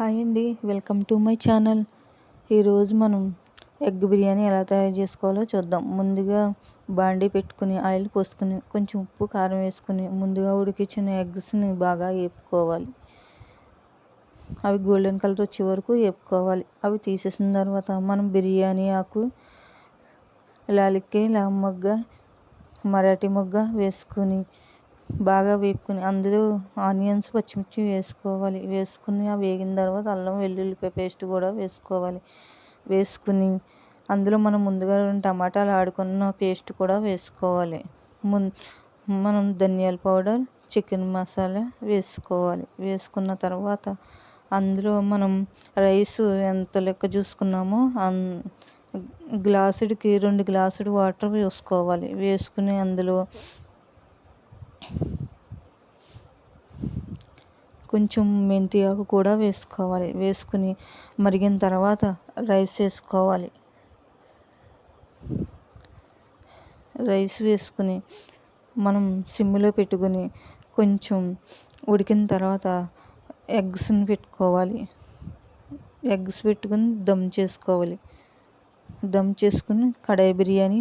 Hi అండి welcome to my channel. ఈరోజు మనం ఎగ్ బిర్యానీ ఎలా తయారు చేసుకోవాలో చూద్దాం. ముందుగా బాండీ పెట్టుకుని ఆయిల్ పోసుకుని కొంచెం ఉప్పు కారం వేసుకుని ముందుగా ఉడికించిన ఎగ్స్ని బాగా వేపుకోవాలి అవి గోల్డెన్ కలర్ వచ్చే వరకు వేపుకోవాలి అవి తీసేసిన తర్వాత మనం బిర్యానీ ఆకు లాలిక్కి మొగ్గ మరాఠీ మొగ్గ వేసుకుని బాగా వేపుకుని అందులో ఆనియన్స్ పచ్చిమిర్చి వేసుకోవాలి. వేసుకుని అవి వేగిన తర్వాత అల్లం వెల్లుల్లిపాయ పేస్ట్ కూడా వేసుకోవాలి. వేసుకుని అందులో మనం ముందుగా రెండు టమాటాలు ఆడుకున్న పేస్ట్ కూడా వేసుకోవాలి. ముం మనం ధనియాల పౌడర్ చికెన్ మసాలా వేసుకోవాలి. వేసుకున్న తర్వాత అందులో మనం రైస్ ఎంత లెక్క చూసుకున్నామో అన్ గ్లాసుడికి రెండు గ్లాసుడు వాటర్ వేసుకోవాలి. వేసుకుని అందులో కొంచెం మెంతి ఆకు కూడా వేసుకోవాలి. వేసుకుని మరిగిన తర్వాత రైస్ వేసుకోవాలి. రైస్ వేసుకుని మనం సిమ్లో పెట్టుకుని కొంచెం ఉడికిన తర్వాత ఎగ్స్ని పెట్టుకోవాలి. ఎగ్స్ పెట్టుకుని దమ్ చేసుకోవాలి. దమ్ చేసుకుని కడాయి బిర్యానీ